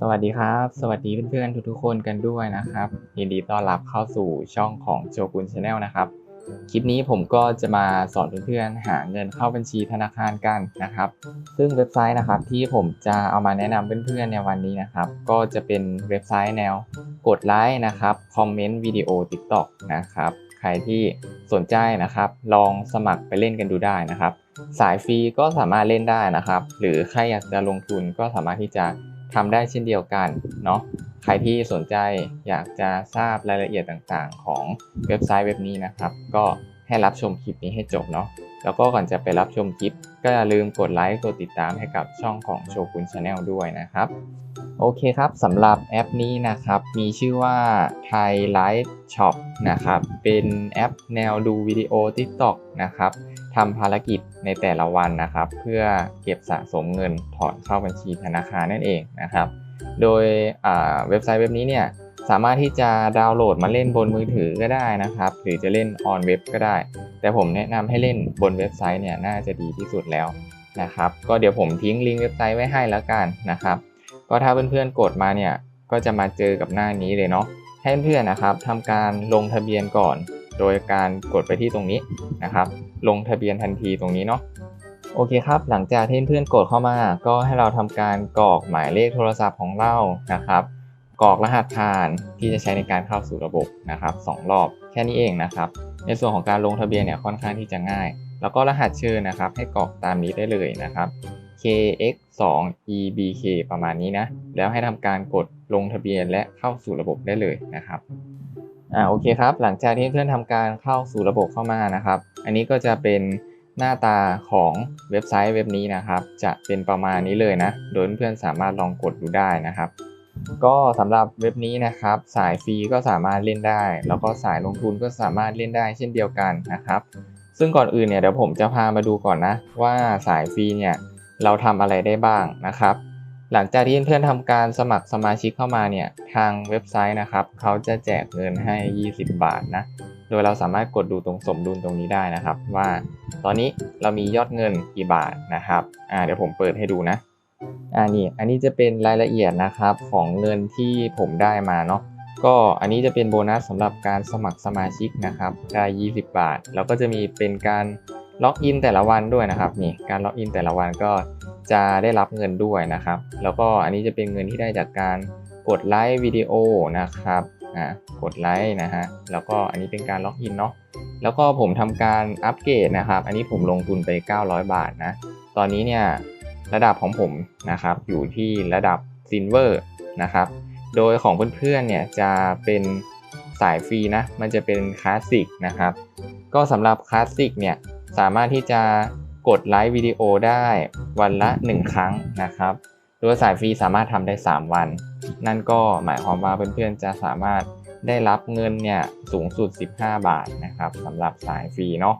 สวัสดีครับ สวัสดีเพื่อนๆทุกๆคนกันด้วยนะครับยินดีต้อนรับเข้าสู่ช่องของโชกุนชาแนลนะครับ คลิปนี้ผมก็จะมาสอนเพื่อนๆหาเงินเข้าบัญชีธนาคารกันนะครับ ซึ่งเว็บไซต์นะครับที่ผมจะเอามาแนะนำเพื่อนๆในวันนี้นะครับ ก็จะเป็นเว็บไซต์แนวกดไลค์นะครับคอมเมนต์วิดีโอ TikTok นะครับใครที่สนใจนะครับ ลองสมัครไปเล่นกันดูได้นะครับ สายฟรีก็สามารถเล่นได้นะครับ หรือใครอยากจะลงทุนก็สามารถที่จะ ทำได้เช่นเดียวกันเนาะใครที่สนใจอยากจะทราบรายละเอียดต่างๆ ของเว็บไซต์เว็บนี้นะครับ ก็ให้รับชมคลิปนี้ให้จบเนาะแล้วก็ก่อนจะไปรับชมคลิป ก็อย่าลืมกดไลค์กดติดตามให้กับช่องของโชกุนชาแนลด้วยนะครับโอเคครับสำหรับแอปนี้นะครับ มีชื่อว่า Thai Life Shop นะครับ เป็นแอปแนวดูวิดีโอ TikTok นะครับ ทำภารกิจในแต่ละวันนะครับ เพื่อเก็บสะสมเงินถอนเข้าบัญชีธนาคารนั่นเองนะครับ โดยเว็บไซต์เว็บนี้เนี่ยสามารถที่จะดาวน์โหลดมาเล่นบนมือถือก็ได้นะครับ หรือจะเล่นออนเว็บก็ได้ แต่ผมแนะนำให้เล่นบนเว็บไซต์เนี่ยน่าจะดีที่สุดแล้วนะครับ ก็เดี๋ยวผมทิ้งลิงก์เว็บไซต์ไว้ให้แล้วกันนะครับ ก็ถ้าเพื่อนๆกดมาเนี่ยก็จะมาเจอกับหน้านี้เลยเนาะให้เพื่อนๆนะครับทำการลงทะเบียนก่อน โดยการกดไปที่ตรงนี้นะครับ ลงทะเบียนทันทีตรงนี้เนาะโอเคครับ หลังจากที่เพื่อนกดเข้ามา ก็ให้เราทำการกรอกหมายเลขโทรศัพท์ของเรานะครับกรอกรหัสผ่านที่จะใช้ในการเข้าสู่ระบบนะครับสองรอบแค่นี้เองนะครับ ในส่วนของการลงทะเบียนเนี่ยค่อนข้างที่จะง่าย แล้วก็รหัสเชิญนะครับ ให้กรอกตามนี้ได้เลยนะครับ kx 2 ebk ประมาณนี้นะ แล้วให้ทำการกดลงทะเบียนและเข้าสู่ระบบได้เลยนะครับ อ่าโอเคครับ หลังจากที่เพื่อนทำการเข้าสู่ระบบเข้ามานะครับ อันนี้ก็จะเป็นหน้าตาของเว็บไซต์เว็บนี้นะครับ จะเป็นประมาณนี้เลยนะ โดยเพื่อนสามารถลองกดดูได้นะครับ ก็สำหรับเว็บนี้นะครับ สายฟรีก็สามารถเล่นได้ แล้วก็สายลงทุนก็สามารถเล่นได้เช่นเดียวกันนะครับ ซึ่งก่อนอื่นเนี่ยเดี๋ยวผมจะพามาดูก่อนนะ ว่าสายฟรีเนี่ยเราทำอะไรได้บ้างนะครับ หลังจากที่เพื่อนๆทำการสมัครสมาชิกเข้ามาเนี่ยทางเว็บไซต์นะครับเขาจะแจกเงินให้ 20 บาทนะโดยเราสามารถกดดูตรงสมดุลตรงนี้ได้นะครับ ว่าตอนนี้เรามียอดเงินกี่บาทนะครับอ่าเดี๋ยวผมเปิดให้ดูนะอ่านี่อันนี้จะเป็นรายละเอียดนะครับของเงินที่ผมได้มาเนาะก็อันนี้จะเป็นโบนัสสำหรับการสมัครสมาชิกนะครับได้ 20 บาท แล้วก็จะมีเป็นการล็อกอินแต่ละวันด้วยนะครับนี่การล็อกอินแต่ละวันก็ จะได้รับเงินด้วยนะครับ แล้วก็อันนี้จะเป็นเงินที่ได้จากการกดไลค์วิดีโอนะครับอ่ากดไลค์นะฮะแล้วก็อันนี้เป็นการล็อกอินเนาะแล้วก็ผมทำการอัปเกรดนะครับ อันนี้ผมลงทุนไป 900 บาทนะ ตอนนี้เนี่ยระดับของผมนะครับอยู่ที่ระดับซิลเวอร์นะครับ โดยของเพื่อนๆเนี่ยจะเป็นสายฟรีนะ มันจะเป็นคลาสสิกนะครับ ก็สำหรับคลาสสิกเนี่ยสามารถที่จะ กดไลค์วิดีโอได้วันละ 1 ครั้งนะครับโดยสายฟรีสามารถทำได้ 3 วัน นั่นก็หมายความว่าเพื่อนๆจะสามารถได้รับเงินเนี่ยสูงสุด 15 บาทนะครับสำหรับสายฟรีเนาะ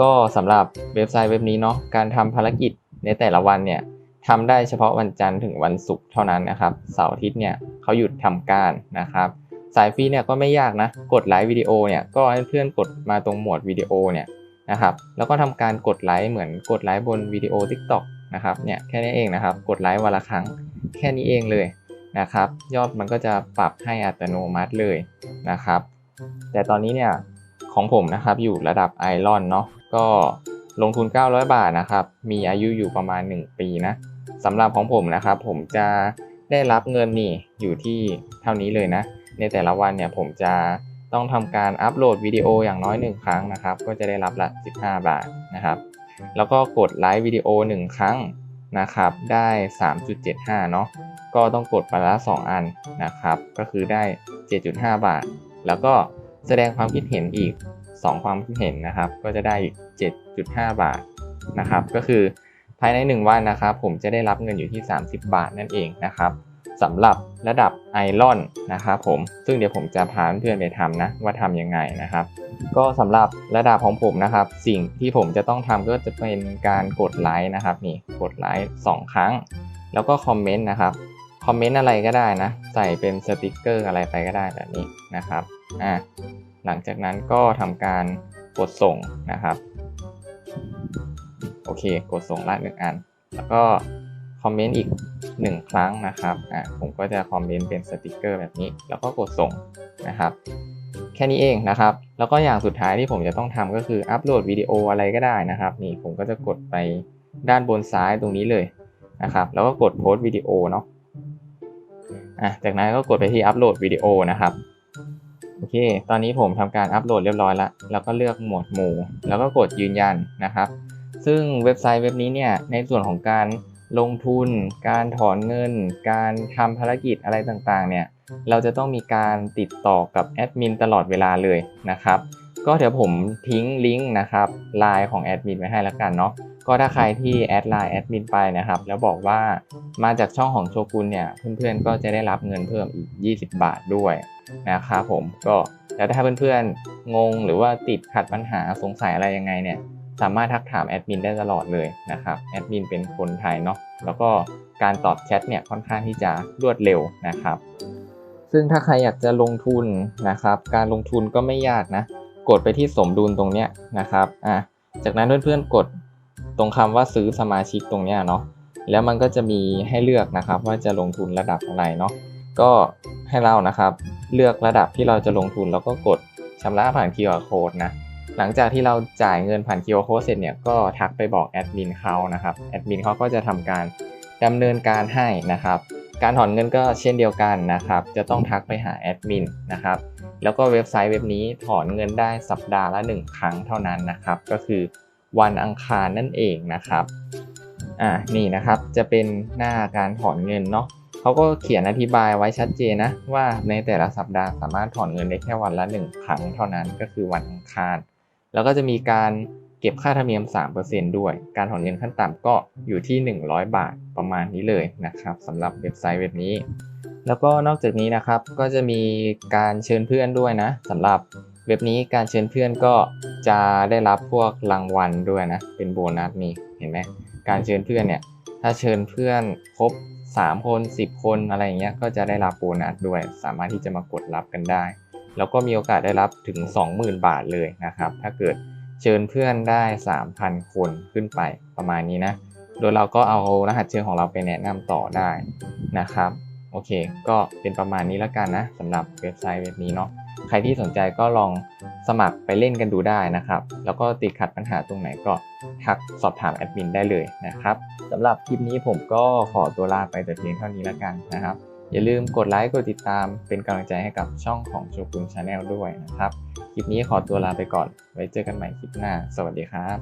ก็สำหรับเว็บไซต์เว็บนี้เนาะการทำภารกิจในแต่ละวันเนี่ยทำได้เฉพาะวันจันทร์ถึงวันศุกร์เท่านั้นนะครับเสาร์อาทิตย์เนี่ยเขาหยุดทำการนะครับ สายฟรีเนี่ยก็ไม่ยากนะ กดไลค์วิดีโอเนี่ยก็ให้เพื่อนกดมาตรงหมวดวิดีโอเนี่ย นะครับ แล้วก็ทำการกดไลค์เหมือนกดไลค์บนวิดีโอ TikTok นะครับเนี่ยแค่นี้เองนะครับ กดไลค์วันละครั้งแค่นี้เองเลยนะครับ ยอดมันก็จะปรับให้อัตโนมัติเลยนะครับ แต่ตอนนี้เนี่ยของผมนะครับอยู่ระดับไอรอนเนาะก็ลงทุน 900 บาทนะครับ มีอายุอยู่ประมาณ 1 ปีนะสำหรับของผมนะครับ ผมจะได้รับเงินนี่อยู่ที่เท่านี้เลยนะ ในแต่ละวันเนี่ยผมจะ ต้องทำการอัปโหลดวิดีโออย่างน้อย 1 ครั้งนะครับ ก็จะได้รับละ 15 บาทนะครับ แล้วก็กดไลค์วิดีโอ 1 ครั้งนะครับ ได้ 3.75 เนาะก็ต้องกดไปละ 2 อันนะครับ ก็คือได้ 7.5 บาท แล้วก็แสดงความคิดเห็นอีก 2 ความคิดเห็นนะครับ ก็จะได้อีก 7.5 บาทนะครับ ก็คือภายใน 1 วันนะครับ ผมจะได้รับเงินอยู่ที่ 30 บาทนั่นเองนะครับ สำหรับระดับไอรอนนะครับผมซึ่งเดี๋ยวผมจะพาเพื่อนไปทำนะว่าทำยังไงนะครับ ก็สำหรับระดับของผมนะครับ สิ่งที่ผมจะต้องทำก็จะเป็นการกดไลค์นะครับนี่กดไลค์2ครั้ง แล้วก็คอมเมนต์นะครับคอมเมนต์อะไรก็ได้นะ ใส่เป็นสติกเกอร์อะไรไปก็ได้แบบนี้นะครับอ่าหลังจากนั้นก็ทำการกดส่งนะครับ โอเค กดส่งละหนึ่งอัน แล้วก็ คอมเมนต์อีกหนึ่งครั้งนะครับอ่าผมก็จะคอมเมนต์เป็นสติกเกอร์แบบนี้ แล้วก็กดส่งนะครับ แค่นี้เองนะครับ แล้วก็อย่างสุดท้ายที่ผมจะต้องทำก็คืออัปโหลดวิดีโออะไรก็ได้นะครับ นี่ผมก็จะกดไปด้านบนซ้ายตรงนี้เลยนะครับ แล้วก็กดโพสต์วิดีโอเนาะอะจากนั้นก็กดไปที่อัปโหลดวิดีโอนะครับโอเค ตอนนี้ผมทำการอัปโหลดเรียบร้อยแล้ว แล้วก็เลือกหมวดหมู่ แล้วก็กดยืนยันนะครับ ซึ่งเว็บไซต์เว็บนี้เนี่ย ในส่วนของการ ลงทุน การถอนเงิน การทำภารกิจอะไรต่างๆ เนี่ย เราจะต้องมีการติดต่อกับแอดมินตลอดเวลาเลยนะครับ ก็เดี๋ยวผมทิ้งลิงก์นะครับไลน์ของแอดมินไว้ให้แล้วกันเนาะ ก็ถ้าใครที่แอดไลน์แอดมินไปนะครับ แล้วบอกว่ามาจากช่องของโชกุนเนี่ย เพื่อนๆ ก็จะได้รับเงินเพิ่มอีก 20 บาทด้วยนะครับผม ก็แล้วถ้าเพื่อนๆ งงหรือว่าติดขัดปัญหาสงสัยอะไรยังไงเนี่ย สามารถทักถามแอดมินได้ตลอดเลยนะครับแอดมินเป็นคนไทยเนาะแล้วก็การตอบแชทเนี่ยค่อนข้างที่จะรวดเร็วนะครับ ซึ่งถ้าใครอยากจะลงทุนนะครับ การลงทุนก็ไม่ยากนะ กดไปที่สมดุลตรงเนี้ยนะครับอะจากนั้นเพื่อนๆกดตรงคำว่าซื้อสมาชิกตรงเนี้ยเนาะแล้วมันก็จะมีให้เลือกนะครับ ว่าจะลงทุนระดับอะไรเนาะก็ให้เรานะครับ เลือกระดับที่เราจะลงทุนแล้วก็กดชำระผ่าน QR code นะ หลังจากที่เราจ่ายเงินผ่าน QR code เสร็จเนี่ยก็ทักไปบอกแอดมินเขานะครับแอดมินเขาก็จะทำการดำเนินการให้นะครับ การถอนเงินก็เช่นเดียวกันนะครับ จะต้องทักไปหาแอดมินนะครับ แล้วก็เว็บไซต์เว็บนี้ถอนเงินได้สัปดาห์ละ 1 ครั้งเท่านั้นนะครับ ก็คือวันอังคารนั่นเองนะครับอ่านี่นะครับจะเป็นหน้าการถอนเงินเนาะเขาก็เขียนอธิบายไว้ชัดเจนนะว่าในแต่ละสัปดาห์สามารถถอนเงินได้แค่วันละ 1 ครั้งเท่านั้นก็คือวันอังคาร แล้วก็จะมีการเก็บค่าธรรมเนียม 3%ด้วย การถอนเงินขั้นต่ำก็อยู่ที่ 100 บาทประมาณนี้เลยนะครับสำหรับเว็บไซต์เว็บนี้ แล้วก็นอกจากนี้นะครับก็จะมีการเชิญเพื่อนด้วยนะสำหรับเว็บนี้การเชิญเพื่อนก็จะได้รับพวกรางวัลด้วยนะ เป็นโบนัสนี่เห็นไหมการเชิญเพื่อนเนี่ยถ้าเชิญเพื่อนครบ 3 คน 10 คนอะไรอย่างเงี้ยก็จะได้รับโบนัสด้วย สามารถที่จะมากดรับกันได้ แล้วก็มีโอกาสได้รับถึง 20,000 บาทเลยนะครับ ถ้าเกิดเชิญเพื่อนได้ 3,000 คนขึ้นไปประมาณนี้นะ โดยเราก็เอารหัสเชิญของเราไปแนะนำต่อได้นะครับ โอเค ก็เป็นประมาณนี้แล้วกันนะสำหรับเว็บไซต์เว็บนี้เนาะ ใครที่สนใจก็ลองสมัครไปเล่นกันดูได้นะครับ แล้วก็ติดขัดปัญหาตรงไหนก็ทักสอบถามแอดมินได้เลยนะครับสำหรับคลิปนี้ผมก็ขอตัวลาไปแต่เพียงเท่านี้แล้วกันนะครับ อย่าลืมกดไลค์กดติดตามเป็นกำลังใจให้กับช่องของโชกุนชาแนลด้วยนะครับ คลิปนี้ขอตัวลาไปก่อน ไว้เจอกันใหม่คลิปหน้า สวัสดีครับ